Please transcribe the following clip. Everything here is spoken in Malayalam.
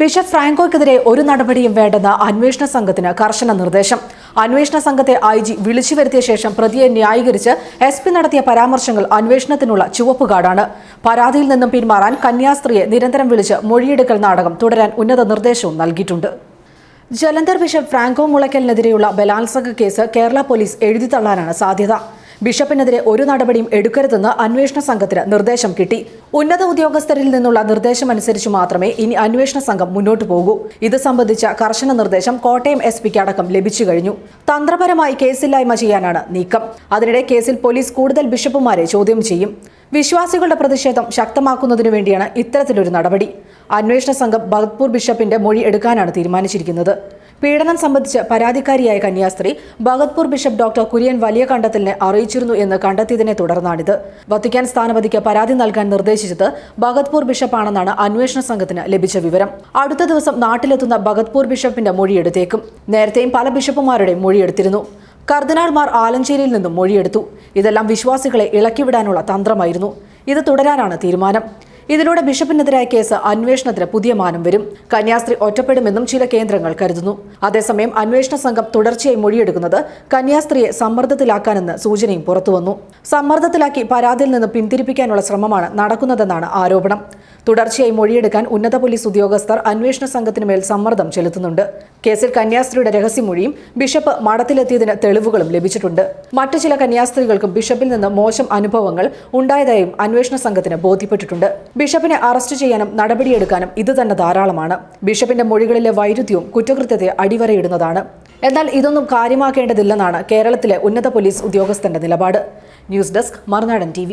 ബിഷപ്പ് ഫ്രാങ്കോയ്ക്കെതിരെ ഒരു നടപടിയും വേണ്ടെന്ന അന്വേഷണ സംഘത്തിന് കർശന നിർദ്ദേശം. അന്വേഷണ സംഘത്തെ ഐ ജി വിളിച്ചു വരുത്തിയ ശേഷം പ്രതിയെ ന്യായീകരിച്ച് എസ് പി നടത്തിയ പരാമർശങ്ങൾ അന്വേഷണത്തിനുള്ള ചുവപ്പുകാടാണ്. പരാതിയിൽ നിന്നും പിന്മാറാൻ കന്യാസ്ത്രീയെ നിരന്തരം വിളിച്ച് മൊഴിയെടുക്കൽ നാടകം തുടരാൻ ഉന്നത നിർദ്ദേശവും നൽകിയിട്ടുണ്ട്. ജലന്ധർ ബിഷപ്പ് ഫ്രാങ്കോ മുളയ്ക്കലിനെതിരെയുള്ള ബലാത്സംഗ കേസ് കേരള പോലീസ് എഴുതി തള്ളാനാണ് സാധ്യത. ബിഷപ്പിനെതിരെ ഒരു നടപടിയും എടുക്കരുതെന്ന് അന്വേഷണ സംഘത്തിന് നിർദ്ദേശം കിട്ടി. ഉന്നത ഉദ്യോഗസ്ഥരിൽ നിന്നുള്ള നിർദ്ദേശമനുസരിച്ച് മാത്രമേ ഇനി അന്വേഷണ സംഘം മുന്നോട്ടു പോകൂ. ഇത് സംബന്ധിച്ച കർശന നിർദ്ദേശം കോട്ടയം എസ് പിക്ക് അടക്കം ലഭിച്ചു കഴിഞ്ഞു. തന്ത്രപരമായി കേസില്ലായ്മ ചെയ്യാനാണ് നീക്കം. അതിനിടെ കേസിൽ പോലീസ് കൂടുതൽ ബിഷപ്പുമാരെ ചോദ്യം ചെയ്യും. വിശ്വാസികളുടെ പ്രതിഷേധം ശക്തമാക്കുന്നതിനു വേണ്ടിയാണ് ഇത്തരത്തിലൊരു നടപടി. അന്വേഷണ സംഘം ഭഗത്പൂർ ബിഷപ്പിന്റെ മൊഴി എടുക്കാനാണ് തീരുമാനിച്ചിരിക്കുന്നത്. പീഡനം സംബന്ധിച്ച് പരാതിക്കാരിയായ കന്യാസ്ത്രീ ഭഗത്പൂർ ബിഷപ്പ് ഡോക്ടർ കുര്യൻ വലിയ കണ്ടെത്തലിനെ അറിയിച്ചിരുന്നു എന്ന് കണ്ടെത്തിയതിനെ തുടർന്നാണിത്. വത്തിക്കാൻ സ്ഥാനപതിക്ക് പരാതി നൽകാൻ നിർദ്ദേശിച്ചത് ഭഗത്പൂർ ബിഷപ്പാണെന്നാണ് അന്വേഷണ സംഘത്തിന് ലഭിച്ച വിവരം. അടുത്ത ദിവസം നാട്ടിലെത്തുന്ന ഭഗത്പൂർ ബിഷപ്പിന്റെ മൊഴിയെടുത്തേക്കും നേരത്തെയും പല ബിഷപ്പുമാരുടെയും മൊഴിയെടുത്തിരുന്നു കർദിനാൾമാർ ആലഞ്ചേരിയിൽ നിന്നും മൊഴിയെടുത്തു ഇതെല്ലാം വിശ്വാസികളെ ഇളക്കിവിടാനുള്ള തന്ത്രമായിരുന്നു. ഇത് തുടരാനാണ് തീരുമാനം. ഇതിലൂടെ ബിഷപ്പിനെതിരായ കേസ് അന്വേഷണത്തിന് പുതിയ മാനം വരും. കന്യാസ്ത്രീ ഒറ്റപ്പെടുമെന്നും ചില കേന്ദ്രങ്ങൾ കരുതുന്നു. അതേസമയം അന്വേഷണ സംഘം തുടർച്ചയായി മൊഴിയെടുക്കുന്നത് കന്യാസ്ത്രീയെ സമ്മർദ്ദത്തിലാക്കാനെന്ന് സൂചനയും പുറത്തുവന്നു. സമ്മർദ്ദത്തിലാക്കി പരാതിയിൽ നിന്ന് പിന്തിരിപ്പിക്കാനുള്ള ശ്രമമാണ് നടക്കുന്നതെന്നാണ് ആരോപണം. തുടർച്ചയായി മൊഴിയെടുക്കാൻ ഉന്നത പോലീസ് ഉദ്യോഗസ്ഥർ അന്വേഷണ സംഘത്തിന് മേൽ സമ്മർദ്ദം ചെലുത്തുന്നുണ്ട്. കേസിൽ കന്യാസ്ത്രീയുടെ രഹസ്യമൊഴിയും ബിഷപ്പ് മഠത്തിലെത്തിയതിന് തെളിവുകളും ലഭിച്ചിട്ടുണ്ട്. മറ്റു ചില കന്യാസ്ത്രീകൾക്കും ബിഷപ്പിൽ നിന്ന് മോശം അനുഭവങ്ങൾ ഉണ്ടായതായും അന്വേഷണ സംഘത്തിന് ബോധ്യപ്പെട്ടിട്ടുണ്ട്. ബിഷപ്പിനെ അറസ്റ്റ് ചെയ്യാനും നടപടിയെടുക്കാനും ഇത് തന്നെ ധാരാളമാണ്. ബിഷപ്പിന്റെ മൊഴികളിലെ വൈരുദ്ധ്യവും കുറ്റകൃത്യത്തെ അടിവരയിടുന്നതാണ്. എന്നാൽ ഇതൊന്നും കാര്യമാക്കേണ്ടതില്ലെന്നാണ് കേരളത്തിലെ ഉന്നത പോലീസ് ഉദ്യോഗസ്ഥന്റെ നിലപാട്. ന്യൂസ് ഡെസ്ക് മറുനാടൻ ടി